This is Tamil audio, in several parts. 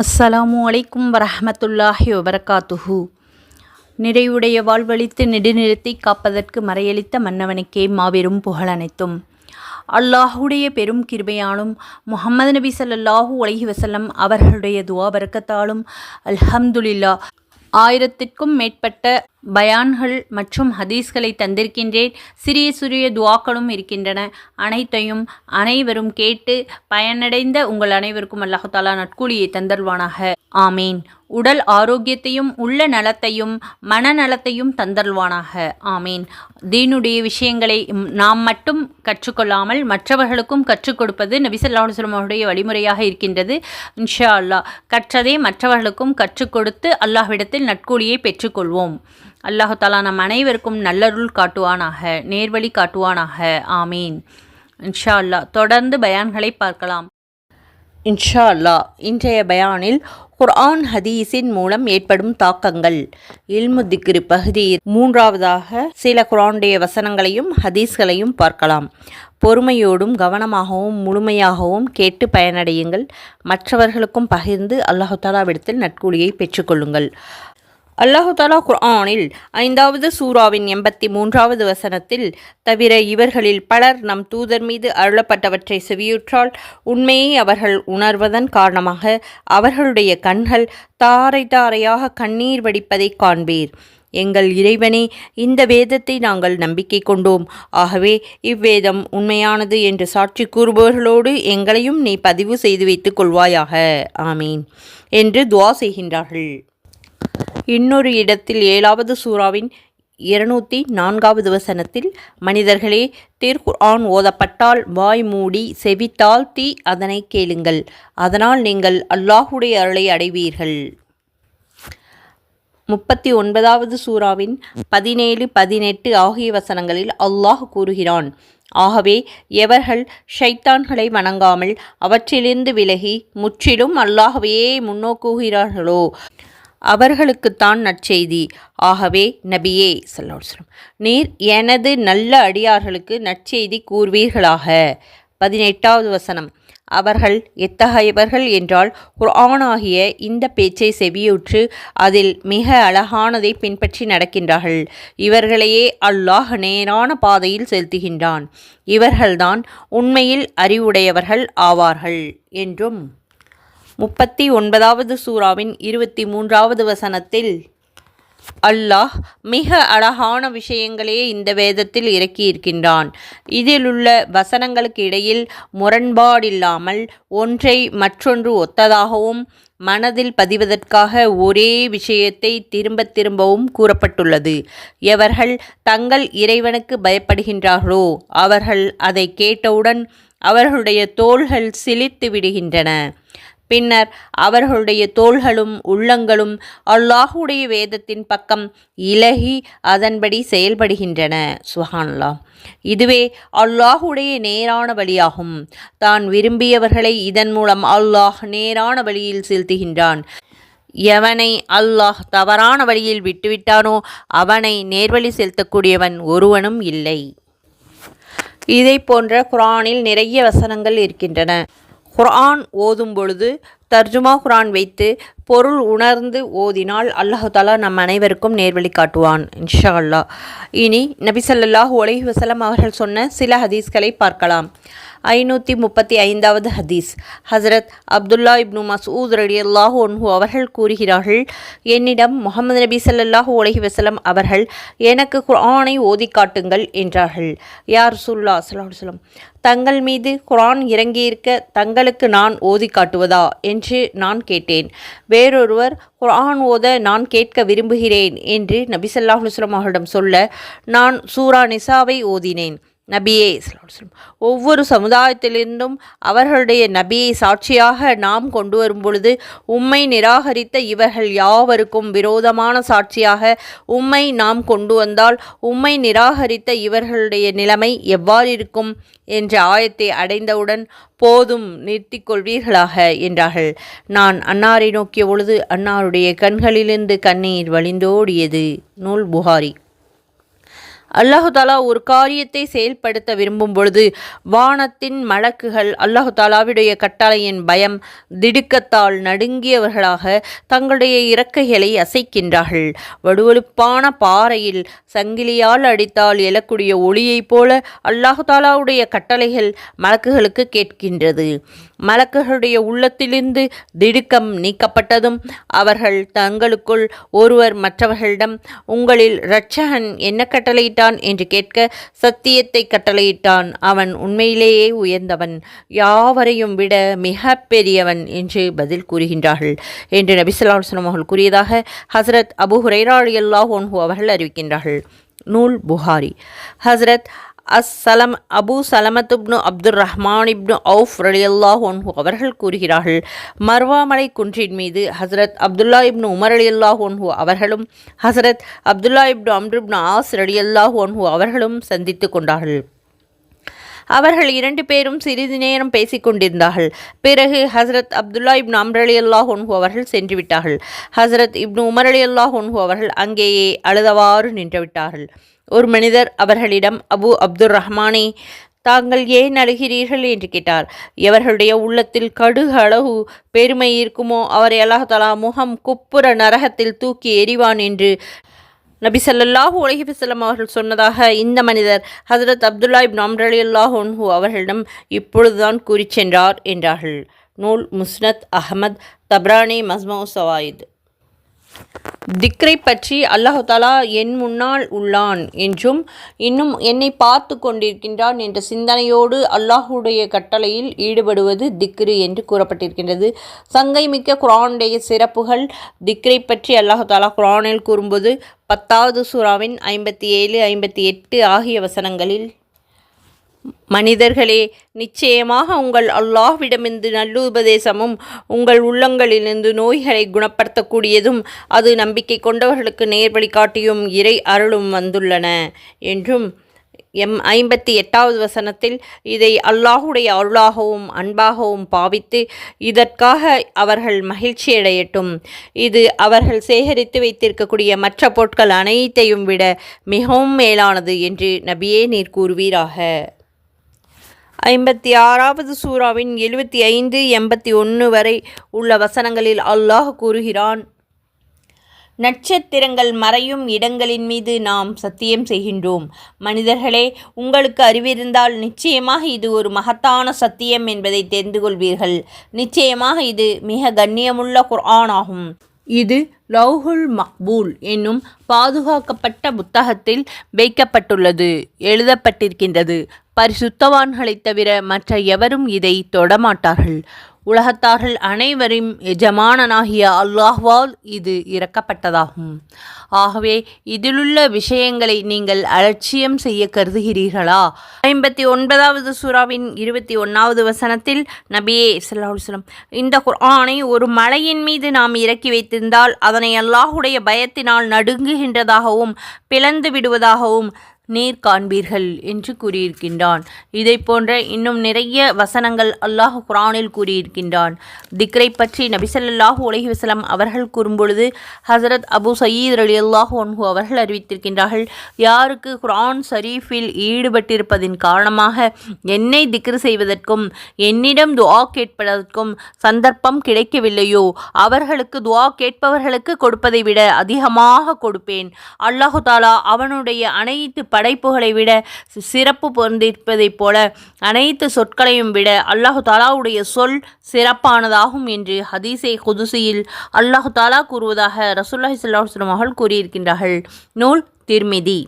அஸ்ஸலாமு அலைக்கும் வரஹமத்துல்லாஹி வபரகாத்துஹு. நிறைவுடைய வாழ்வழித்து நெடுநிறுத்தி காப்பதற்கு மறையளித்த மன்னவனுக்கே மாபெரும் புகழ் அனைத்தும். அல்லாஹுடைய பெரும் கிருபையாலும் முஹம்மது நபி சல்லாஹூ அலைஹி வசல்லம் அவர்களுடைய துவா பரக்கத்தாலும் அல்ஹம்துலில்லா ஆயிரத்திற்கும் மேற்பட்ட பயான்கள் மற்றும் ஹதீஸ்களை தந்திருக்கின்றேன். சிறிய சிறிய துவாக்களும் இருக்கின்றன. அனைத்தையும் அனைவரும் கேட்டு பயனடைந்த உங்கள் அனைவருக்கும் அல்லாஹாலா நட்கூலியை தந்தல்வானாக ஆமீன். உடல் ஆரோக்கியத்தையும் உள்ள நலத்தையும் மனநலத்தையும் தந்தல்வானாக ஆமீன். தீனுடைய விஷயங்களை நாம் மட்டும் கற்றுக்கொள்ளாமல் மற்றவர்களுக்கும் கற்றுக் கொடுப்பது நபிசல்லாஹு அவருடைய வழிமுறையாக இருக்கின்றது. இன்ஷா அல்லாஹ். கற்றதை மற்றவர்களுக்கும் கற்றுக் கொடுத்து அல்லாஹ்விடத்தில் நட்கூலியை பெற்றுக்கொள்வோம். அல்லாஹாலா நம் அனைவருக்கும் நல்லருள் காட்டுவானாக நேர்வழி காட்டுவானாக. ஆமீன். இன்ஷா அல்லா தொடர்ந்து பயான்களை பார்க்கலாம். இன்ஷா அல்லா இன்றைய பயானில் குர்ஆன் ஹதீஸின் மூலம் ஏற்படும் தாக்கங்கள். இல்மு திக்ரு பகுதியில் மூன்றாவதாக சில குரானுடைய வசனங்களையும் ஹதீஸ்களையும் பார்க்கலாம். பொறுமையோடும் கவனமாகவும் முழுமையாகவும் கேட்டு பயனடையுங்கள். மற்றவர்களுக்கும் பகிர்ந்து அல்லாஹாலாவிடத்தில் நட்கூலியை பெற்றுக்கொள்ளுங்கள். அல்லாஹு தாலா குர்ஆனில் ஐந்தாவது சூராவின் எண்பத்தி மூன்றாவது வசனத்தில் தவிர இவர்களில் பலர் நம் தூதர் மீது அருளப்பட்டவற்றை செவியுற்றால் உண்மையை அவர்கள் உணர்வதன் காரணமாக அவர்களுடைய கண்கள் தாரை தாரையாக கண்ணீர் வடிப்பதைக் காண்பீர். எங்கள் இறைவனே இந்த வேதத்தை நாங்கள் நம்பிக்கை கொண்டோம். ஆகவே இவ்வேதம் உண்மையானது என்று சாட்சி கூறுபவர்களோடு எங்களையும் நீ பதிவு செய்து வைத்துக் கொள்வாயாக. ஆமீன். என்று துவா செய்கின்றார்கள். இன்னொரு இடத்தில் ஏழாவது சூறாவின் இருநூற்றி நான்காவது வசனத்தில் மனிதர்களே திருக்குர்ஆன் ஓதப்பட்டால் வாய் மூடி செவி தீ அதனை கேளுங்கள். அதனால் நீங்கள் அல்லாஹுடைய அருளை அடைவீர்கள். முப்பத்தி ஒன்பதாவது சூறாவின் பதினேழு பதினெட்டு ஆகிய வசனங்களில் அல்லாஹ் கூறுகிறான் ஆகவே எவர்கள் ஷைத்தான்களை வணங்காமல் அவற்றிலிருந்து விலகி முற்றிலும் அல்லாஹ்வையே முன்னோக்குகிறார்களோ அவர்களுக்குத்தான் நற்செய்தி. ஆகவே நபியே சல்லோஸ்லம் நீர் எனது நல்ல அடியார்களுக்கு நற்செய்தி கூறுவீர்களாக. பதினெட்டாவது வசனம் அவர்கள் எத்தகையவர்கள் என்றால் குர்ஆனாகிய இந்த பேச்சை செவியுற்று அதில் மிக அழகானதை பின்பற்றி நடக்கின்றார்கள். இவர்களையே அல்லாஹ் நேரான பாதையில் செலுத்துகின்றான். இவர்கள்தான் உண்மையில் அறிவுடையவர்கள் ஆவார்கள் என்றும் முப்பத்தி ஒன்பதாவது சூறாவின் இருபத்தி மூன்றாவது வசனத்தில் அல்லாஹ் மிக அழகான விஷயங்களே இந்த வேதத்தில் இறக்கியிருக்கின்றான். இதிலுள்ள வசனங்களுக்கு இடையில் முரண்பாடில்லாமல் ஒன்றை மற்றொன்று ஒத்ததாகவும் மனதில் பதிவதற்காக ஒரே விஷயத்தை திரும்பத் திரும்பவும் கூறப்பட்டுள்ளது. எவர்கள் தங்கள் இறைவனுக்கு பயப்படுகின்றார்களோ அவர்கள் அதை கேட்டவுடன் அவர்களுடைய தோள்கள் சிலித்து விடுகின்றன. பின்னர் அவர்களுடைய தோள்களும் உள்ளங்களும் அல்லாஹுடைய வேதத்தின் பக்கம் இலகி அதன்படி செயல்படுகின்றன. சுஹான்லா இதுவே அல்லாஹுடைய நேரான வழியாகும். தான் விரும்பியவர்களை இதன் மூலம் அல்லாஹ் நேரான வழியில் செலுத்துகின்றான். எவனை அல்லாஹ் தவறான வழியில் விட்டுவிட்டானோ அவனை நேர்வழி செலுத்தக்கூடியவன் ஒருவனும் இல்லை. இதை போன்ற குரானில் நிறைய வசனங்கள் இருக்கின்றன. குர்ஆன் ஓதும் பொழுது தர்ஜுமா குரான் வைத்து பொருள் உணர்ந்து ஓதினால் அல்லாஹாலா நம் அனைவருக்கும் நேர்வழி காட்டுவான் இன்ஷா அல்லாஹ். இனி நபிசல்லாஹ் ஸல்லல்லாஹு வசலம் அவர்கள் சொன்ன சில ஹதீஸ்களை பார்க்கலாம். ஐநூற்றி முப்பத்தி ஐந்தாவது ஹதீஸ். ஹசரத் அப்துல்லா இப்னு மசூத் ரலியல்லாஹு ஒன்ஹு அவர்கள் கூறுகிறார்கள் என்னிடம் முகமது நபி சல்லாஹூ உலகி வசலம் அவர்கள் எனக்கு குரானை ஓதி காட்டுங்கள் என்றார்கள். யார் சுல்லா சல்லாஹ் தங்கள் மீது குரான் இறங்கியிருக்க தங்களுக்கு நான் ஓதி காட்டுவதா? என்று என்று நான் கேட்டேன். வேறொருவர் குரான் ஓத நான் கேட்க விரும்புகிறேன் என்று நபி அவர்களிடம் சொல்ல நான் சூரா நிசாவை ஓதினேன். நபியே ஒவ்வொரு சமுதாயத்திலிருந்தும் அவர்களுடைய நபியை சாட்சியாக நாம் கொண்டு வரும் பொழுது உம்மை நிராகரித்த இவர்கள் யாவருக்கும் விரோதமான சாட்சியாக உம்மை நாம் கொண்டு வந்தால் உம்மை நிராகரித்த இவர்களுடைய நிலைமை எவ்வாறு இருக்கும் என்ற ஆயத்தை அடைந்தவுடன் போதும் நிறுத்திக் கொள்வீர்களாக என்றார்கள். நான் அன்னாரை நோக்கிய பொழுது அன்னாருடைய கண்களிலிருந்து கண்ணீர் வழிந்தோடியது நூல் புகாரி. அல்லாஹு தாலா ஒரு காரியத்தை செயல்படுத்த விரும்பும் பொழுது வானத்தின் மலக்குகள் அல்லாஹு தாலாவுடைய கட்டளையின் பயம் திடுக்கத்தால் நடுங்கியவர்களாக தங்களுடைய இறக்கைகளை அசைக்கின்றார்கள். வடுவழுப்பான பாறையில் சங்கிலியால் அடித்தால் எழக்கூடிய ஒளியைப் போல அல்லாஹு தாலாவுடைய கட்டளைகள் மலக்குகளுக்கு கேட்கின்றது. மலக்குகளுடைய உள்ளத்திலிருந்து திடுக்கம் நீக்கப்பட்டதும் அவர்கள் தங்களுக்குள் ஒருவர் மற்றவர்களிடம் உங்களில் இரட்சகன் என்ன கட்டளையிட்டான்? என்று கேட்க சத்தியத்தை கட்டளையிட்டான். அவன் உண்மையிலேயே உயர்ந்தவன். யாவரையும் விட மிக பெரியவன் என்று பதில் கூறுகின்றார்கள். என்று நபிசல்லாஸ்லம் அவர்கள் கூறியதாக ஹசரத் அபு ஹுரைரா அல்லாஹ் அவர்கள் அறிவிக்கின்றார்கள். நூல் புகாரி. ஹசரத் அஸ் சலம் அபு சலமத் இப்னு அப்துர் ரஹ்மான் இப்னு அவுஃப் அலியல்லாஹ் ஒன்ஹு அவர்கள் கூறுகிறார்கள் மர்வாமலை குன்றின் மீது ஹசரத் அப்துல்லா இப்னு உமர் அலியல்லாஹ் ஒன்ஹு அவர்களும் ஹசரத் அப்துல்லா இப்னு அம்ருப்னு ஆஸ் அலியல்லாஹ் ஒன்ஹு அவர்களும் சந்தித்து கொண்டார்கள். அவர்கள் இரண்டு பேரும் சிறிது நேரம் பேசிக் கொண்டிருந்தார்கள். பிறகு ஹசரத் அப்துல்லா இப்னு அம்ர் அலி அல்லாஹ் ஒன்ஹு அவர்கள் சென்று விட்டார்கள். ஹசரத் இப்னு உமர் அலி அல்லாஹ் ஒன்ஹு அவர்கள் அங்கேயே அழுதவாறு நின்றுவிட்டார்கள் ஒரு மனிதர் அவர்களிடம் அபு அப்துர் ரஹ்மானே தாங்கள் ஏன் அழுகிறீர்கள்? என்று கேட்டார். எவர்களுடைய உள்ளத்தில் கடுகு அளவு பெருமை இருக்குமோ அவரை அல்லாஹலா முகம் குப்புற நரகத்தில் தூக்கி எறிவான் என்று நபி சல்லாஹூ உலகிபிசல்லம் அவர்கள் சொன்னதாக இந்த மனிதர் ஹசரத் அப்துல்லா இப் அம்ர் அல்லாஹ் அவர்களிடம் இப்பொழுதுதான் கூறி சென்றார் என்றார்கள். நூல் முஸ்னத் அஹமத் தப்ரானி மஸ்மோ சவாயித். திக்ரை பற்றி அல்லாஹாலா என் முன்னால் உள்ளான் என்றும் இன்னும் என்னை பார்த்து கொண்டிருக்கின்றான் என்ற சிந்தனையோடு அல்லாஹுடைய கட்டளையில் ஈடுபடுவது திக்ரு என்று கூறப்பட்டிருக்கின்றது. சங்கை மிக்க குரானுடைய சிறப்புகள் திக்ரை பற்றி அல்லாஹாலா குரானில் கூறும்போது பத்தாவது சூறாவின் ஐம்பத்தி ஏழு ஐம்பத்தி எட்டு ஆகிய வசனங்களில் மனிதர்களே நிச்சயமாக உங்கள் அல்லாஹ்விடமிருந்து நல்லுபதேசமும் உங்கள் உள்ளங்களிலிருந்து நோய்களை குணப்படுத்தக்கூடியதும் அது நம்பிக்கை கொண்டவர்களுக்கு நேர்வழி காட்டியும் இறை அருளும் வந்துள்ளன. என்றும் எம் ஐம்பத்தி எட்டாவது வசனத்தில் இதை அல்லாஹுடைய அருளாகவும் அன்பாகவும் பாவித்து இதற்காக அவர்கள் மகிழ்ச்சியடையட்டும். இது அவர்கள் சேகரித்து வைத்திருக்கக்கூடிய மற்ற பொருட்கள் அனைத்தையும் விட மிகவும் மேலானது என்று நபியே நீர் கூறுவீராக. ஐம்பத்தி ஆறாவது சூறாவின் எழுபத்தி ஐந்து எண்பத்தி ஒன்று வரை உள்ள வசனங்களில் அல்லாஹ் கூறுகிறான் நட்சத்திரங்கள் மறையும் இடங்களின் மீது நாம் சத்தியம் செய்கின்றோம். மனிதர்களே உங்களுக்கு அறிவிருந்தால் நிச்சயமாக இது ஒரு மகத்தான சத்தியம் என்பதை தெரிந்து கொள்வீர்கள். நிச்சயமாக இது மிக கண்ணியமுள்ள குர்ஆன் ஆகும். இது லவ்ஹுல் மக்பூல் என்னும் பாதுகாக்கப்பட்ட புத்தகத்தில் வைக்கப்பட்டுள்ளது எழுதப்பட்டிருக்கின்றது. பரிசுத்தவான்களைத் தவிர மற்ற எவரும் இதை தொடமாட்டார்கள். உலகத்தார்கள் அனைவரும் எஜமானனாகிய அல்லாஹ்வால் இது இறக்கப்பட்டதாகும். ஆகவே இதிலுள்ள விஷயங்களை நீங்கள் அலட்சியம் செய்ய கருதுகிறீர்களா? ஐம்பத்தி ஒன்பதாவது சூறாவின் இருபத்தி ஒன்றாவது வசனத்தில் நபியே சொல்லாம் இந்த குர்ஆனை ஒரு மலையின் மீது நாம் இறக்கி வைத்திருந்தால் அதனை அல்லாஹுடைய பயத்தினால் நடுங்குகின்றதாகவும் பிளந்து விடுவதாகவும் நீர் காண்பீர்கள் என்று கூறியிருக்கின்றான். இதை போன்ற இன்னும் நிறைய வசனங்கள் அல்லாஹ் குரானில் கூறியிருக்கின்றான். திக்ரை பற்றி நபிசல்லாஹூ உலகி வசலம் அவர்கள் கூறும்பொழுது ஹசரத் அபு சயீத் அலி அல்லாஹு ஒன்ஹு அவர்கள் அறிவித்திருக்கின்றார்கள் யாருக்கு குரான் ஷரீஃபில் ஈடுபட்டிருப்பதின் காரணமாக என்னை திக்ரு செய்வதற்கும் என்னிடம் துவா கேட்பதற்கும் சந்தர்ப்பம் கிடைக்கவில்லையோ? அவர்களுக்கு துவா கேட்பவர்களுக்கு கொடுப்பதை விட அதிகமாக கொடுப்பேன். அல்லாஹு தாலா அவனுடைய அனைத்து படைப்புகளை விட சிறப்பு பொருந்திருப்பதைப் போல அனைத்து சொற்களையும் விட அல்லாஹு தாலாவுடைய சொல் சிறப்பானதாகும் என்று ஹதீசை குதுசியில் அல்லாஹு தாலா கூறுவதாக ரசூல்லாஹி சல்லாஹ் மகள் கூறியிருக்கின்றார்கள். நூல் திருமிதி.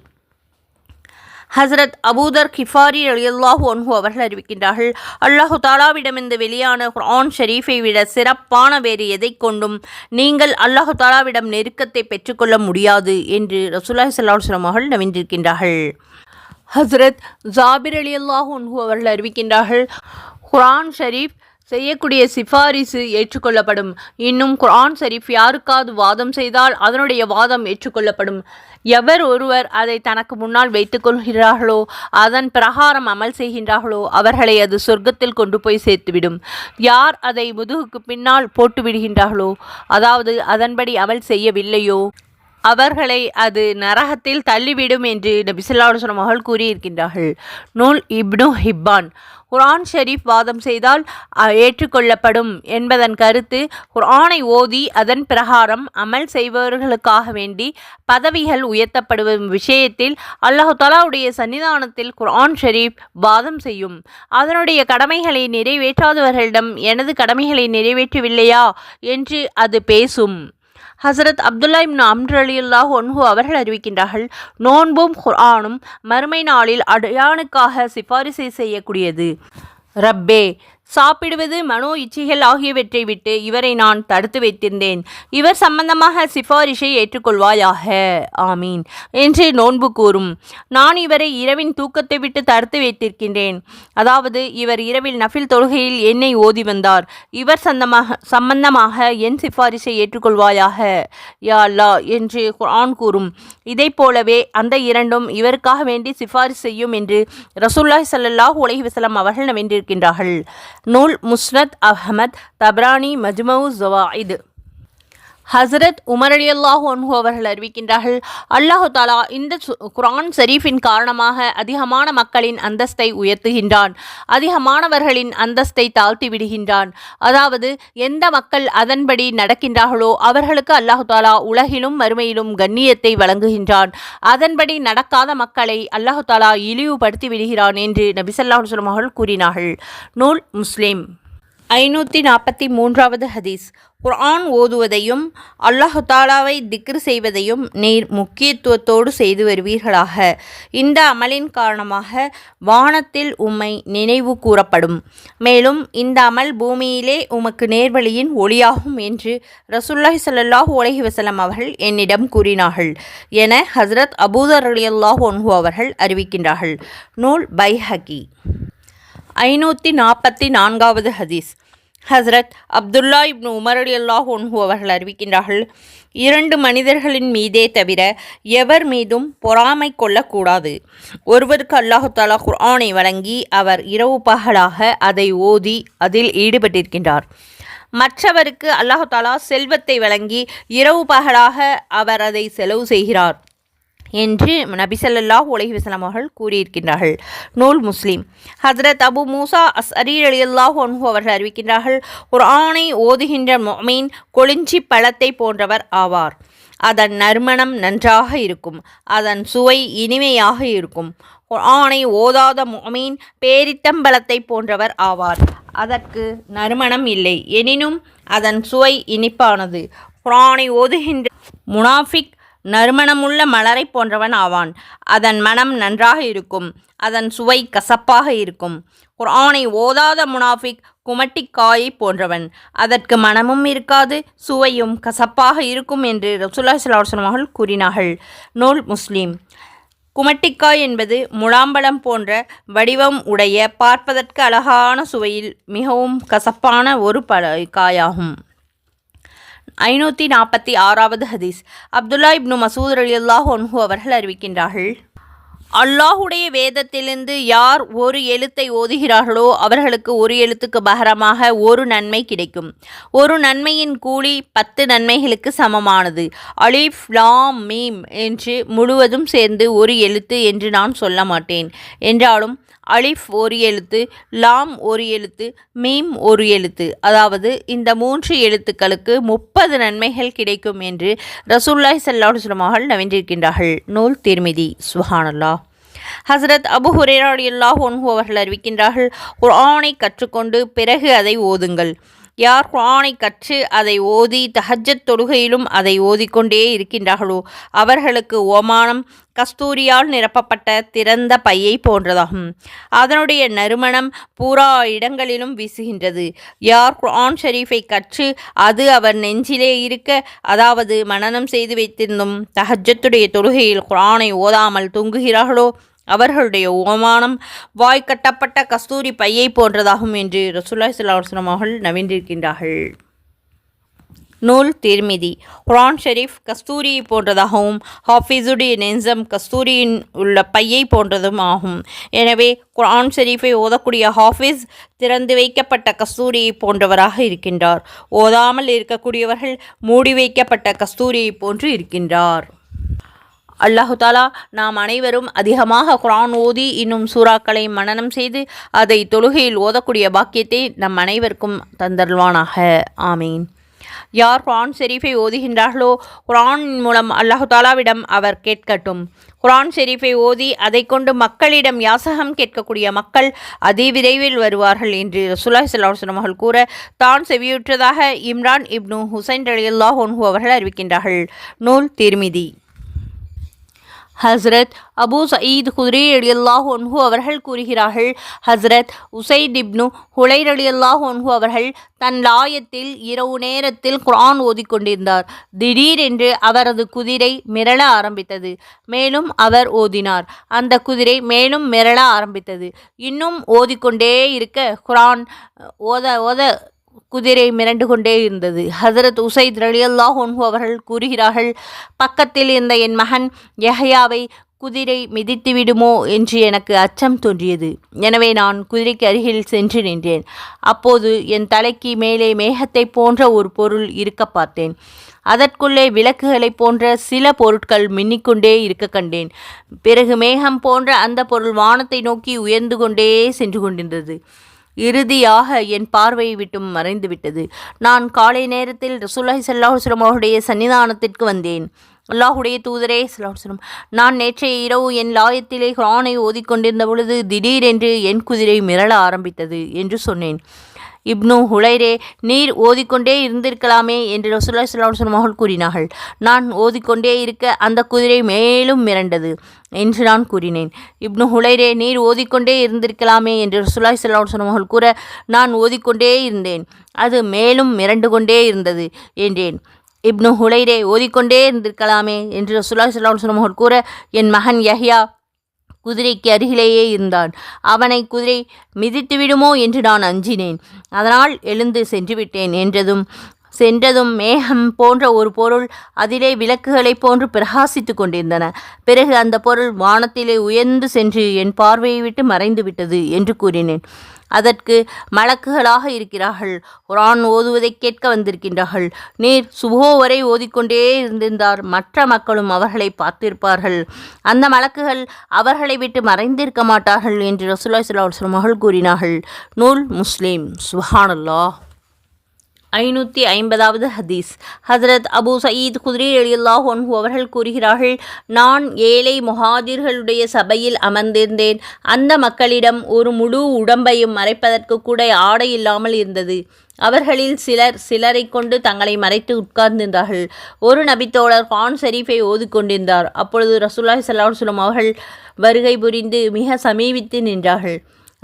ஹசரத் அபூதர் கிஃபாரி அலியல்லாஹு ஒன்ஹு அவர்கள் அறிவிக்கின்றார்கள் அல்லாஹு தாலாவிடமிருந்து வெளியான குரான் ஷரீஃபை விட சிறப்பான வேறு எதை கொண்டும் நீங்கள் அல்லாஹு தாலாவிடம் நெருக்கத்தை பெற்றுக்கொள்ள முடியாது என்று ரசூல்லாஹி சல்லாஹ் அவர்கள் நவின்றிருக்கின்றார்கள் ஹசரத் ஜாபிர் அலி அல்லாஹு ஒன்ஹு அவர்கள் அறிவிக்கின்றார்கள் குரான் ஷரீஃப் செய்யக்கூடிய சிஃபாரிசு ஏற்றுக்கொள்ளப்படும். இன்னும் குரான் ஷரீஃப் யாருக்காவது வாதம் செய்தால் அதனுடைய வாதம் ஏற்றுக்கொள்ளப்படும். எவர் ஒருவர் அதை தனக்கு முன்னால் வைத்துக்கொள்கிறார்களோ அதன் பிரகாரம் அமல் செய்கின்றார்களோ அவர்களை அது சொர்க்கத்தில் கொண்டு போய் சேர்த்துவிடும். யார் அதை முதுகுக்கு பின்னால் போட்டு விடுகின்றார்களோ அதாவது அதன்படி அமல் செய்யவில்லையோ அவர்களை அது நரகத்தில் தள்ளிவிடும் என்று நபிசுல்லாஸ்லம் அவர்கள் கூறியிருக்கின்றார்கள். நூல் இப்னு ஹிப்பான். குர்ஆன் ஷெரீப் வாதம் செய்தால் ஏற்றுக்கொள்ளப்படும் என்பதன் கருத்து குர்ஆனை ஓதி அதன் பிரகாரம் அமல் செய்பவர்களுக்காக வேண்டி பதவிகள் உயர்த்தப்படுவதும் விஷயத்தில் அல்லாஹு தலாவுடைய சன்னிதானத்தில் குர்ஆன் ஷெரீப் வாதம் செய்யும். அதனுடைய கடமைகளை நிறைவேற்றாதவர்களிடம் எனது கடமைகளை நிறைவேற்றவில்லையா? என்று அது பேசும். ஹசரத் அப்துல்லா இப்னு அம்ரு அலி அல்லாஹ் ஒன்ஹு அவர்கள் அறிவிக்கின்றார்கள் நோன்பும் குர்ஆனும் மறுமை நாளில் அடையானுக்காக சிபாரிசை செய்யக்கூடியது. ரப்பே சாப்பிடுவது மனோ இச்சைகள் ஆகியவற்றை விட்டு இவரை நான் தடுத்து வைத்திருந்தேன். இவர் சம்பந்தமாக சிபாரிஷை ஏற்றுக்கொள்வாயாக. ஆமீன். என்று நோன்பு கூறும். நான் இவரை இரவின் தூக்கத்தை விட்டு தடுத்து வைத்திருக்கின்றேன். அதாவது இவர் இரவில் நஃபில் தொழுகையில் என்னை ஓதி வந்தார். இவர் சந்தமாக சம்பந்தமாக என் சிபாரிஷை ஏற்றுக்கொள்வாயாக. யா அல்லா என்று குரான் கூறும். இதை போலவே அந்த இரண்டும் இவருக்காக வேண்டி சிபாரிசு செய்யும் என்று ரசூல்லாய் சல்லாஹ் உலகி வசலம் அவர்கள் வென்றிருக்கின்றார்கள் நூல் முஸ்னத் அஹமத் தப்ரானி மஜ்மவு ஜவாயிது. ஹசரத் உமர் அலி அல்லாஹு அன்ஹு அவர்கள் அறிவிக்கின்றார்கள் அல்லாஹு தாலா இந்த குரான் ஷரீஃபின் காரணமாக அதிகமான மக்களின் அந்தஸ்தை உயர்த்துகின்றான். அதிகமானவர்களின் அந்தஸ்தை தாழ்த்தி விடுகின்றான். அதாவது எந்த மக்கள் அதன்படி நடக்கின்றார்களோ அவர்களுக்கு அல்லாஹு தாலா உலகிலும் மறுமையிலும் கண்ணியத்தை வழங்குகின்றான். அதன்படி நடக்காத மக்களை அல்லாஹு தாலா இழிவுபடுத்தி விடுகிறான் என்று நபிசல்லாஹு சொல்லம் அவர்கள் கூறினார்கள். நூல் முஸ்லீம். ஐநூற்றி நாற்பத்தி மூன்றாவது ஹதீஸ். குர்ஆன் ஓதுவதையும் அல்லாஹு தாலாவை திக்ரு செய்வதையும் நீர் முக்கியத்துவத்தோடு செய்து வருவீர்களாக. இந்த அமலின் காரணமாக வானத்தில் உம்மை நினைவு கூறப்படும். மேலும் இந்த அமல் பூமியிலே உமக்கு நேர்வழியின் ஒளியாகும் என்று ரசுல்லாஹி சல்லாஹூ உலகி வசலம் அவர்கள் என்னிடம் கூறினார்கள். என ஹசரத் அபூதர் அலி அல்லாஹ் ஒன்ஹு அவர்கள் அறிவிக்கின்றார்கள். நூல் பைஹகி ஐநூற்றி நாற்பத்தி நான்காவது ஹதீஸ். ஹசரத் அப்துல்லா இப்னு உமர் அலி அல்லாஹ் ஒன்ஹு அவர்கள் அறிவிக்கின்றார்கள் இரண்டு மனிதர்களின் மீதே தவிர எவர் மீதும் பொறாமை கொள்ளக்கூடாது. ஒருவருக்கு அல்லாஹு தாலா குர்ஆனை வழங்கி அவர் இரவு பகலாக அதை ஓதி அதில் ஈடுபட்டிருக்கின்றார். மற்றவருக்கு அல்லாஹு தாலா செல்வத்தை வழங்கி இரவு பகலாக அவர் அதை செலவு செய்கிறார். என்று நபிசல்லாஹ் உலகி வசலம் அவர்கள் கூறியிருக்கின்றார்கள். நூல் முஸ்லீம். ஹசரத் அபு மூசா அஸ் அரீர் அலி அல்லாஹ் ஒன்ஹு அவர்கள் அறிவிக்கின்றார்கள் ஒரு ஆணை ஓதுகின்ற மொமீன் கொளிஞ்சி பழத்தை போன்றவர் ஆவார். அதன் நறுமணம் நன்றாக இருக்கும் அதன் சுவை இனிமையாக இருக்கும். ஆணை ஓதாத மொமீன் பேரித்தம்பலத்தை போன்றவர் ஆவார். அதற்கு நறுமணம் இல்லை எனினும் அதன் சுவை இனிப்பானது. குரானை ஓதுகின்ற முனாஃபிக் நறுமணமுள்ள மலரை போன்றவன் ஆவான். அதன் மனம் நன்றாக இருக்கும். அதன் சுவை கசப்பாக இருக்கும். குரானை ஓதாத முனாஃபிக் குமட்டிக்காயை போன்றவன். அதற்கு மனமும் இருக்காது சுவையும் கசப்பாக இருக்கும் என்று ரசூல்லா சலாஹம் அவர்கள் கூறினார்கள். நூல் முஸ்லீம். குமட்டிக்காய் என்பது முலாம்பழம் போன்ற வடிவம் உடைய பார்ப்பதற்கு அழகான சுவையில் மிகவும் கசப்பான ஒரு பழ காயாகும். ஐநூற்றி நாற்பத்தி ஆறாவது ஹதீஸ். அப்துல்லா இப்னு மசூத் அலி அல்லாஹ் ஒன்ஹு அவர்கள் அறிவிக்கின்றார்கள். அல்லாஹுடைய வேதத்திலிருந்து யார் ஒரு எழுத்தை ஓதுகிறார்களோ அவர்களுக்கு ஒரு எழுத்துக்கு பகரமாக ஒரு நன்மை கிடைக்கும். ஒரு நன்மையின் கூலி பத்து நன்மைகளுக்கு சமமானது. அலிஃப் லாம் மீம் என்று முழுவதும் சேர்ந்து ஒரு எழுத்து என்று நான் சொல்ல மாட்டேன். என்றாலும் அலிஃப் ஒரு எழுத்து லாம் ஒரு எழுத்து மீம் ஒரு எழுத்து. அதாவது இந்த மூன்று எழுத்துக்களுக்கு முப்பது நன்மைகள் கிடைக்கும் என்று ரசூல்லாய் சல்லாஹுஸ்லம் அவர்கள் நவின்றிருக்கின்றார்கள். நூல் திருமிதி சுஹானல்லா ஹசரத் அபு ஹுரேராடியல்லாஹ் ஒன்ஹு அவர்கள் அறிவிக்கின்றார்கள் குர்ஆனை கற்றுக்கொண்டு பிறகு அதை ஓதுங்கள். யார் குரானை கற்று அதை ஓதி தஹஜத் தொழுகையிலும் அதை ஓதிக்கொண்டே இருக்கின்றார்களோ? அவர்களுக்கு ஓமானம் கஸ்தூரியால் நிரப்பப்பட்ட திறந்த பையை போன்றதாகும். அதனுடைய நறுமணம் பூரா இடங்களிலும் வீசுகின்றது. யார் குரான் ஷரீஃபை கற்று அது அவர் நெஞ்சிலே இருக்க அதாவது மனநம் செய்து வைத்திருந்தும் தஹஜத்துடைய தொழுகையில் குரானை ஓதாமல் தூங்குகிறார்களோ? அவர்களுடைய ஓமானம் வாய் கட்டப்பட்ட கஸ்தூரி பையை போன்றதாகும் என்று ரசுல்லா சல்லாஹ் அவர்கள் நவீன்றிருக்கின்றார்கள். நூல் திருமிதி. குரான் ஷெரீஃப் கஸ்தூரியை போன்றதாகவும் ஹாஃபிஸுடைய நெஞ்சம் கஸ்தூரியின் உள்ள பையை போன்றதும் ஆகும். எனவே குரான் ஷெரீஃபை ஓதக்கூடிய ஹாஃபிஸ் திறந்து வைக்கப்பட்ட கஸ்தூரியை போன்றவராக இருக்கின்றார். ஓதாமல் இருக்கக்கூடியவர்கள் மூடி வைக்கப்பட்ட கஸ்தூரியை போன்று இருக்கின்றார். அல்லாஹு தாலா நாம் அனைவரும் அதிகமாக குரான் ஓதி இன்னும் சூறாக்களை மனனம் செய்து அதை தொழுகையில் ஓதக்கூடிய பாக்கியத்தை நம் அனைவருக்கும் தந்தருவானாக ஆமீன். யார் குரான் ஷெரீஃபை ஓதுகின்றார்களோ குரான் மூலம் அல்லாஹு தாலாவிடம் அவர் கேட்கட்டும். குரான் ஷெரீஃபை ஓதி அதை கொண்டு மக்களிடம் யாசகம் கேட்கக்கூடிய மக்கள் அதிவிரைவில் வருவார்கள் என்று ரசுல்லாய் சல்லாஹம் அவர்கள் கூற தான் செவியுற்றதாக இம்ரான் இப்னு ஹுசைன் அலி அல்லாஹ் அவர்கள் அறிவிக்கின்றார்கள். நூல் திருமிதி. ஹஸ்ரத் அபு சயீத் குதிரை அலியல்லாஹ் ஒன்ஹு அவர்கள் கூறுகிறார்கள் ஹஸ்ரத் உசைத் இப்னு ஹுலைர் அலியல்லாஹ் ஒன்ஹு அவர்கள் தன் லாயத்தில் இரவு நேரத்தில் குரான் ஓதிக்கொண்டிருந்தார் திடீரென்று அவரது குதிரை மிரள ஆரம்பித்தது. மேலும் அவர் ஓதினார். அந்த குதிரை மேலும் மிரள ஆரம்பித்தது. இன்னும் ஓதிக்கொண்டே இருக்க குரான் ஓத ஓத குதிரை மிரண்டு கொண்டே இருந்தது. ஹசரத் உசைத் ரலியல்லாஹ் ஒன்ஹு அவர்கள் கூறுகிறார்கள் பக்கத்தில் இருந்த என் மகன் யஹயாவை குதிரை மிதித்து விடுமோ என்று எனக்கு அச்சம் தோன்றியது. எனவே நான் குதிரைக்கு அருகில் சென்று நின்றேன். அப்போது என் தலைக்கு மேலே மேகத்தை போன்ற ஒரு பொருள் இருக்க பார்த்தேன். அதற்குள்ளே விளக்குகளைப் போன்ற சில பொருட்கள் மின்னிக்கொண்டே இருக்க கண்டேன். பிறகு மேகம் போன்ற அந்த பொருள் வானத்தை நோக்கி உயர்ந்து கொண்டே சென்று கொண்டிருந்தது. இறுதியாக என் பார்வையை விட்டும் மறைந்துவிட்டது. நான் காலை நேரத்தில் ரசூல்லாஹி சல்லாஹுஸ்லம் அவருடைய சன்னிதானத்திற்கு வந்தேன். அல்லாஹுடைய தூதரே சிலம் நான் நேற்றைய இரவு என் லாயத்திலே குரானை ஓதிக்கொண்டிருந்த பொழுது திடீரென்று என் குதிரை மிரள ஆரம்பித்தது என்று சொன்னேன். இப்னு ஹுலைரே நீர் ஓதிக்கொண்டே இருந்திருக்கலாமே என்று ரசூல்லா சொல்லாஹ் மகள் கூறினார்கள். நான் ஓதிக்கொண்டே இருக்க அந்த குதிரை மேலும் மிரண்டது என்று நான் கூறினேன். இப்னு ஹுலைரே நீர் ஓதிக்கொண்டே இருந்திருக்கலாமே என்று ரசூல்லாய் சொல்லாஹ் மகள் கூற நான் ஓதிக்கொண்டே இருந்தேன். அது மேலும் மிரண்டு கொண்டே இருந்தது என்றேன். இப்னு ஹுலைரே ஓதிக்கொண்டே இருந்திருக்கலாமே என்று ரசூல்லாய் சொல்லாஹ் மகள் கூற என் மகன் யஹ்யா குதிரைக்கு அருகிலேயே இருந்தான் அவனை குதிரை மிதித்து விடுமோ என்று நான் அஞ்சினேன். அதனால் எழுந்து சென்று விட்டேன் என்றதும் சென்றதும் மேகம் போன்ற ஒரு பொருள் அதிலே விளக்குகளைப் போன்று பிரகாசித்து கொண்டிருந்தன. பிறகு அந்த பொருள் வானத்திலே உயர்ந்து சென்று என் பார்வையை விட்டு மறைந்து விட்டது என்று கூறினேன். அதற்கு மலக்குகளாக இருக்கிறார்கள். குரான் ஓதுவதை கேட்க வந்திருக்கின்றார்கள். நீர் சுபோ வரை ஓதிக்கொண்டே இருந்திருந்தார். மற்ற மக்களும் அவர்களை பார்த்திருப்பார்கள். அந்த மலக்குகள் அவர்களை விட்டு மறைந்திருக்க மாட்டார்கள் என்று ரசூல்லா சுல்லா மகள் கூறினார்கள். நூல் முஸ்லீம். சுஹானுல்லா ஐநூற்றி ஐம்பதாவது ஹதீஸ். ஹசரத் அபு சயீத் குதிரை அலியல்லாஹ் ஒன்ஹு அவர்கள் கூறுகிறார்கள் நான் ஏழை முஹாதிர்களுடைய சபையில் அமர்ந்திருந்தேன். அந்த மக்களிடம் ஒரு முழு உடம்பையும் மறைப்பதற்கு கூட ஆடை இல்லாமல் இருந்தது. அவர்களில் சிலர் சிலரை கொண்டு தங்களை மறைத்து உட்கார்ந்திருந்தார்கள். ஒரு நபித்தோழர் கான் ஷெரீஃபை ஓதிக்கொண்டிருந்தார். அப்பொழுது ரசூல்லாஹி சல்லாஹ் அவர்கள் வருகை புரிந்து மிக சமீபித்து நின்றார்கள்.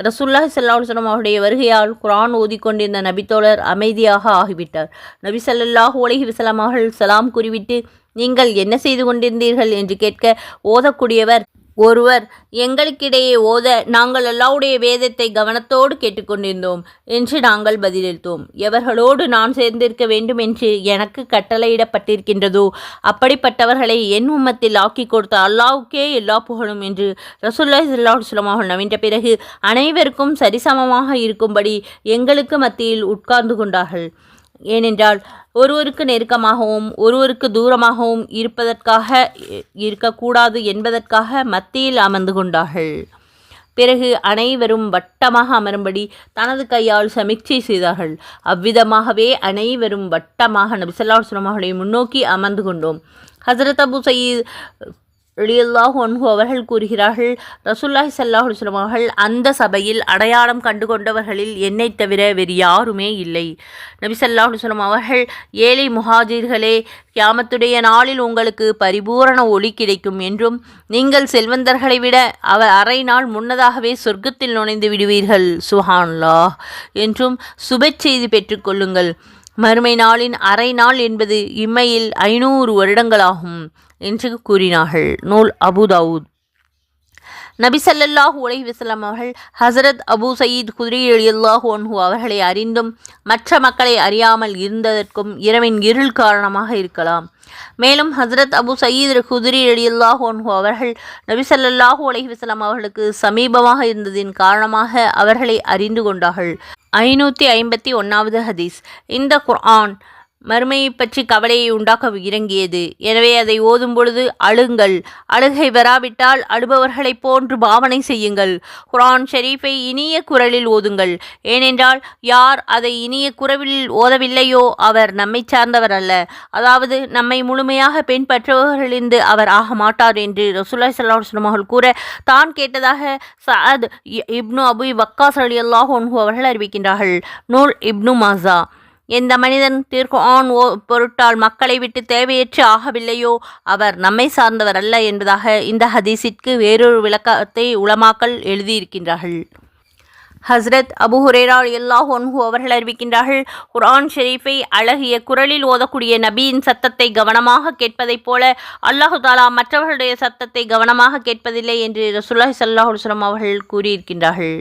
ரசுல்லாஹ் சல்லாஹம் அவருடைய வருகையால் குரான் ஓதிக்கொண்டிருந்த நபித்தோழர் அமைதியாக ஆகிவிட்டார். நபி சல்லாஹூ உலகி வசலாம் அவர்கள் சலாம் கூறிவிட்டு நீங்கள் என்ன செய்து கொண்டிருந்தீர்கள்? என்று கேட்க ஓதக்கூடியவர் ஒருவர் எங்களுக்கிடையே ஓத நாங்கள் அல்லாவுடைய வேதத்தை கவனத்தோடு கேட்டுக்கொண்டிருந்தோம் என்று நாங்கள் பதிலளித்தோம். எவர்களோடு நான் சேர்ந்திருக்க வேண்டும் என்று எனக்கு கட்டளையிடப்பட்டிருக்கின்றதோ அப்படிப்பட்டவர்களை என் உம்மத்தில் ஆக்கி கொடுத்த அல்லாவுக்கே எல்லா புகழும் என்று ரசூல்லா சல்லாஹ் நவின்ற பிறகு அனைவருக்கும் சரிசமமாக இருக்கும்படி எங்களுக்கு மத்தியில் உட்கார்ந்து கொண்டார்கள். ஏனென்றால் ஒருவருக்கு நெருக்கமாகவும் ஒருவருக்கு தூரமாகவும் இருப்பதற்காக இருக்கக்கூடாது என்பதற்காக மத்தியில் அமர்ந்து கொண்டார்கள். பிறகு அனைவரும் வட்டமாக அமரும்படி தனது கையால் சமிக்சை செய்தார்கள். அவ்விதமாகவே அனைவரும் வட்டமாக நபிசல்லா சுலமாகளை முன்னோக்கி அமர்ந்து கொண்டோம். ஹசரத் அபு சயீத் அலியல்லாஹ் ஒன்ஹு அவர்கள் கூறுகிறார்கள் ரசூல்லாஹி சல்லாஹ் அலுவலம் அவர்கள் அந்த சபையில் அடையாளம் கண்டு கொண்டவர்களில் என்னை தவிர வேறு யாருமே இல்லை. நபி சல்லாஹ் அலுவலம் அவர்கள் ஏழை முஹாஜிர்களே கியாமத்துடைய நாளில் உங்களுக்கு பரிபூரண ஒளி கிடைக்கும் என்றும் நீங்கள் செல்வந்தர்களை விட அவர் அரை நாள் முன்னதாகவே சொர்க்கத்தில் நுழைந்து விடுவீர்கள். சுஹான்லா என்றும் சுப செய்தி பெற்றுக்கொள்ளுங்கள் மறுமை நாளின் அரை நாள் என்பது இம்மையில் ஐநூறு வருடங்களாகும். என்று கூறினார்கள். நூல் அபுதாவுத் நபி ஸல்லல்லாஹு அலைஹி வஸல்லம் அவர்கள் ஹசரத் அபு சயீத் குதிரி அலியல்லாஹு அன்ஹு அவர்களை அறிந்தும் மற்ற மக்களை அறியாமல் இருந்ததற்கும் இரவின் இருள் காரணமாக இருக்கலாம். மேலும் ஹசரத் அபு சயீத் குதிரி அலியல்லாஹு அன்ஹு அவர்கள் நபி ஸல்லல்லாஹு அலைஹி அவர்களுக்கு சமீபமாக இருந்ததின் காரணமாக அவர்களை அறிந்து கொண்டார்கள். ஐநூற்றி ஐம்பத்தி ஒன்றாவது ஹதீஸ். இந்த குர்ஆன் மறுமையை பற்றி கவலையை உண்டாக்க இறங்கியது. எனவே அதை ஓதும் பொழுது அழுங்கள். அழுகை வராவிட்டால் அழுபவர்களைப் போன்று பாவனை செய்யுங்கள். குரான் ஷெரீஃபை இனிய குரலில் ஓதுங்கள். ஏனென்றால் யார் அதை இனிய குரவில் ஓதவில்லையோ அவர் நம்மை சார்ந்தவர் அல்ல. அதாவது நம்மை முழுமையாக பின்பற்றுபவர்களிருந்து அவர் ஆக மாட்டார் என்று ரசுல்லா சல்லாஹ் அவர்கள் கூற தான் கேட்டதாக சஅத் இ- இப்னு அபு வக்காஸ் அலி அல்லாஹ் அவர்கள் அறிவிக்கின்றார்கள். நூல் இப்னு மாசா எந்த மனிதன் திருக்குஆன் ஓ பொருட்டால் மக்களை விட்டு தேவையற்று ஆகவில்லையோ அவர் நம்மை சார்ந்தவர் அல்ல என்பதாக இந்த ஹதீஸிற்கு வேறொரு விளக்கத்தை உளமாக்கல் எழுதியிருக்கின்றார்கள். ஹஸ்ரத் அபு ஹுரேரா அல்லாஹ் ஒன்ஹு அவர்கள் அறிவிக்கின்றார்கள் குர்ஆன் ஷெரீஃபை அழகிய குரலில் ஓதக்கூடிய நபியின் சத்தத்தை கவனமாக கேட்பதைப் போல அல்லாஹு தாலா மற்றவர்களுடைய சத்தத்தை கவனமாக கேட்பதில்லை என்று ரசூலுல்லாஹி ஸல்லல்லாஹு அவர்கள் கூறியிருக்கின்றார்கள்.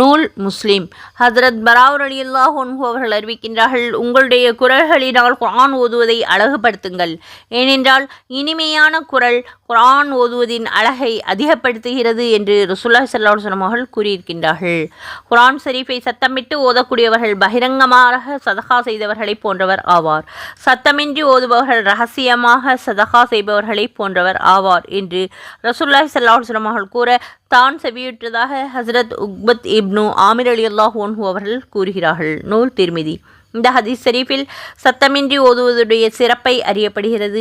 நூல் முஸ்லீம். ஹதரத் பராவர் அலி அல்லாஹ் அவர்கள் அறிவிக்கின்றார்கள் உங்களுடைய குரல்களினால் குரான் ஓதுவதை அழகுபடுத்துங்கள். ஏனென்றால் இனிமையான குரல் குரான் ஓதுவதின் அழகை அதிகப்படுத்துகிறது என்று ரசூலுல்லாஹி ஸல்லல்லாஹு அவர்கள் கூறியிருக்கின்றார்கள். குரான் ஷரீஃபை சத்தமிட்டு ஓதக்கூடியவர்கள் பகிரங்கமாக சதகா செய்தவர்களைப் போன்றவர் ஆவார். சத்தமின்றி ஓதுபவர்கள் ரகசியமாக சதகா செய்பவர்களைப் போன்றவர் ஆவார் என்று ரசுல்லாஹ் ஸல்லல்லாஹு அவர்கள் கூற தான் செவியுற்றதாக ஹசரத் உக்பத் இப்னு ஆமிர் அலி அல்லாஹ் ஒன்ஹு அவர்கள் கூறுகிறார்கள். நூல் திருமிதி. இந்த ஹதீஸ் ஷெரீஃபில் சத்தமின்றி ஓதுவதுடைய சிறப்பை அறியப்படுகிறது.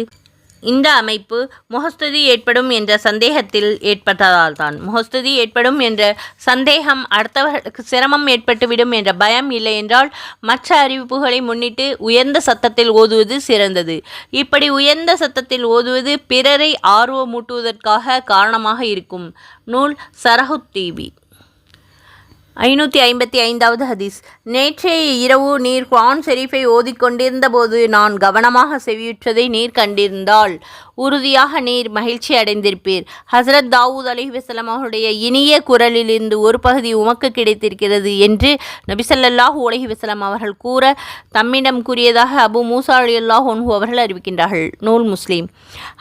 இந்த அமைப்பு முகஸ்துதி ஏற்படும் என்ற சந்தேகத்தில் ஏற்பட்டதால் தான் முகஸ்துதி ஏற்படும் என்ற சந்தேகம் அடுத்தவர்களுக்கு சிரமம் ஏற்பட்டுவிடும் என்ற பயம் இல்லை என்றால் மற்ற அறிவிப்புகளை முன்னிட்டு உயர்ந்த சத்தத்தில் ஓதுவது சிறந்தது. இப்படி உயர்ந்த சத்தத்தில் ஓதுவது பிறரை ஆர்வமூட்டுவதற்காக காரணமாக இருக்கும். நூல் சரஹுத் டிவி. ஐநூற்றி ஐம்பத்தி ஐந்தாவது ஹதீஸ். நேற்றைய இரவு நீர் குரான் ஷெரீஃபை ஓதிக்கொண்டிருந்த போது நான் கவனமாக செவியுற்றதை நீர் கண்டிருந்தால் உறுதியாக நீர் மகிழ்ச்சி அடைந்திருப்பீர். ஹசரத் தாவூத் அலைஹி வஸல்லம் அவருடைய இனிய குரலிலிருந்து ஒரு பகுதி உமக்கு கிடைத்திருக்கிறது என்று நபி உலகி வசலம் அவர்கள் கூற தம்மிடம் கூறியதாக அபு மூசா அலி அல்லாஹ் ஒன்ஹு அவர்கள் அறிவிக்கின்றார்கள். நூல் முஸ்லீம்.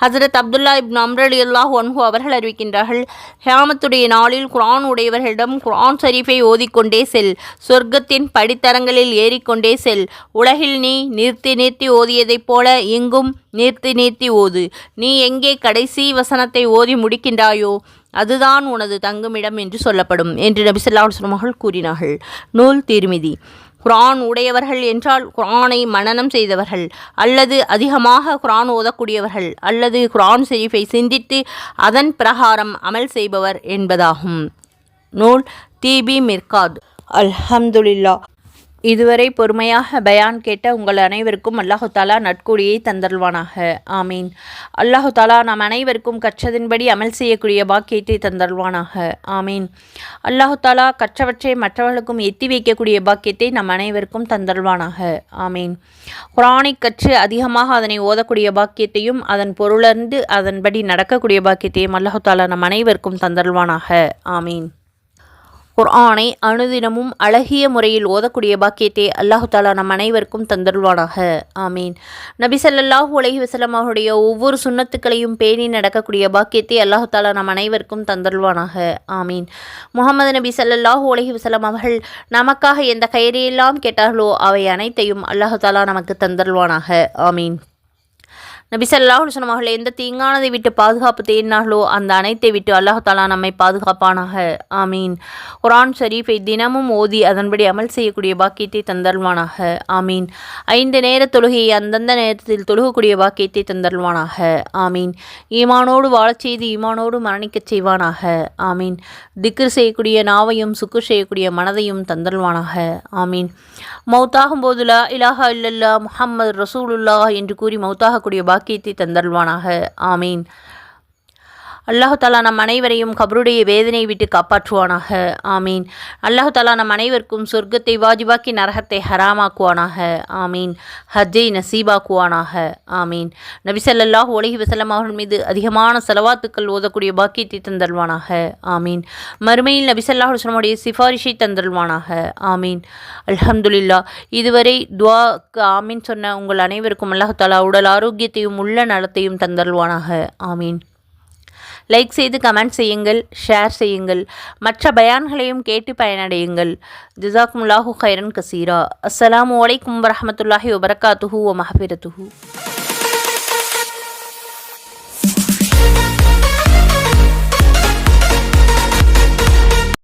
ஹசரத் அப்துல்லா இப் அம்ர் அலி அல்லாஹ் ஒன்ஹு அவர்கள் அறிவிக்கின்றார்கள் ஹியாமத்துடைய நாளில் குரான் உடையவர்களிடம் குரான் ஷரீஃபை ஓதிக்கொண்டே செல். சொர்க்கத்தின் படித்தரங்களில் ஏறிக்கொண்டே செல். உலகில் நீ நிறுத்தி நிறுத்தி ஓதியதைப் போல இங்கும் நிறுத்தி நிறுத்தி ஓது. நீ எங்கே கடைசி வசனத்தை ஓதி முடிக்கின்றாயோ அதுதான் உனது தங்குமிடம் என்று சொல்லப்படும் என்று நபி ஸல்லல்லாஹு கூறினார்கள். நூல் திருமிதி. குரான் உடையவர்கள் என்றால் குரானை மனனம் செய்தவர்கள் அல்லது அதிகமாக குரான் ஓதக்கூடியவர்கள் அல்லது குரான் செரிஃபை சிந்தித்து அதன் பிரகாரம் அமல் செய்பவர் என்பதாகும். நூல் டிபி மிர்காத். அல்ஹம்துலில்லா. இதுவரை பொறுமையாக பயான் கேட்ட உங்கள் அனைவருக்கும் அல்லாஹு தாலா நட்கூலியை தந்தருள்வானாக. ஆமீன். அல்லாஹு தாலா நாம் அனைவருக்கும் கற்றதின்படி அமல் செய்யக்கூடிய பாக்கியத்தை தந்தருள்வானாக. ஆமீன். அல்லாஹு தாலா கற்றவற்றை மற்றவர்களுக்கும் எத்தி வைக்கக்கூடிய பாக்கியத்தை நம் அனைவருக்கும் தந்தருள்வானாக. ஆமீன். குரானை கற்று அதிகமாக அதனை ஓதக்கூடிய பாக்கியத்தையும் அதன் பொருளர்ந்து அதன்படி நடக்கக்கூடிய பாக்கியத்தையும் அல்லாஹு தாலா நம் அனைவருக்கும் தந்தருள்வானாக. ஆமீன். குர்ஆனை அனுதினமும் அழகிய முறையில் ஓதக்கூடிய பாக்கியத்தை அல்லாஹு தாலா நம் அனைவருக்கும் தந்தருள்வானாக. ஆமீன். நபி சல்லாஹூ அலஹி வசலம் அவருடைய ஒவ்வொரு சுண்ணத்துக்களையும் பேணி நடக்கக்கூடிய பாக்கியத்தை அல்லாஹு தாலா நம் அனைவருக்கும் தந்தருள்வானாக. ஆமீன். முகமது நபி சல்லாஹூ அலஹி வசலம் அவர்கள் நமக்காக எந்த கயிறையெல்லாம் கேட்டார்களோ அவை அனைத்தையும் அல்லாஹு தாலா நமக்கு தந்தருள்வானாக. ஆமீன். நபி சொன்ன மகளே எந்த தீங்கானதை விட்டு பாதுகாப்பு தேடினார்களோ அந்த அனைத்தை விட்டு அல்லாஹ் தாலா நம்மை பாதுகாப்பானாக. ஆமீன். குரான் ஷரீஃபை தினமும் ஓதி அதன்படி அமல் செய்யக்கூடிய பாக்கியத்தை தந்தல்வானாக ஆமீன். ஐந்து நேர தொழுகையை அந்தந்த நேரத்தில் தொழுகக்கூடிய பாக்கியத்தை தந்தல்வானாக ஆமீன். ஈமானோடு வாழச் செய்து ஈமானோடு மரணிக்கச் செய்வானாக. ஆமீன். திக்ர் செய்யக்கூடிய நாவையும் சுக்கு செய்யக்கூடிய மனதையும் தந்தல்வானாக ஆமீன். மௌத்தாகும் போதுலா இலாஹா இல்லல்லா முஹம்மது ரசூலுல்லா என்று கூறி மௌத்தாகக்கூடிய பாக்கியத்தை தந்தருள்வானாக. ஆமீன். அல்லாஹு தாலா நம் அனைவரையும் கபருடைய வேதனை விட்டு காப்பாற்றுவானாக. ஆமீன். அல்லாஹு தாலா நம் அனைவருக்கும் சொர்க்கத்தை வாஜிபாக்கி நரகத்தை ஹராமாக்குவானாக. ஆமீன். ஹஜ்ஜை நசீபாக்குவானாக. ஆமீன். நபிசல்லாஹ் ஸல்லல்லாஹு வசலம் அவர்கள் மீது அதிகமான செலவாத்துக்கள் ஓதக்கூடிய பாக்கியத்தை தந்தல்வானாக ஆமீன். மறுமையில் நபிசல்லாஹ் ஸல்லல்லாஹு சிஃபாரிஷை தந்தல்வானாக ஆமீன். அல்ஹம்துலில்லா இதுவரை துவாக்கு ஆமீன் சொன்ன உங்கள் அனைவருக்கும் அல்லாஹு தாலா உடல் ஆரோக்கியத்தையும் உள்ள நலத்தையும் தந்தல்வானாக ஆமீன். லைக் செய்து கமெண்ட் செய்யுங்கள் ஷேர் செய்யுங்கள் மற்ற பயான்களையும் கேட்டு பயனடையுங்கள். ஜிசாக்முல்லாஹு ஹைரன் கசீரா. அஸ்லாம் வலைக்கம் வரமத்துல்லாஹி வபரகாத்துஹூ வ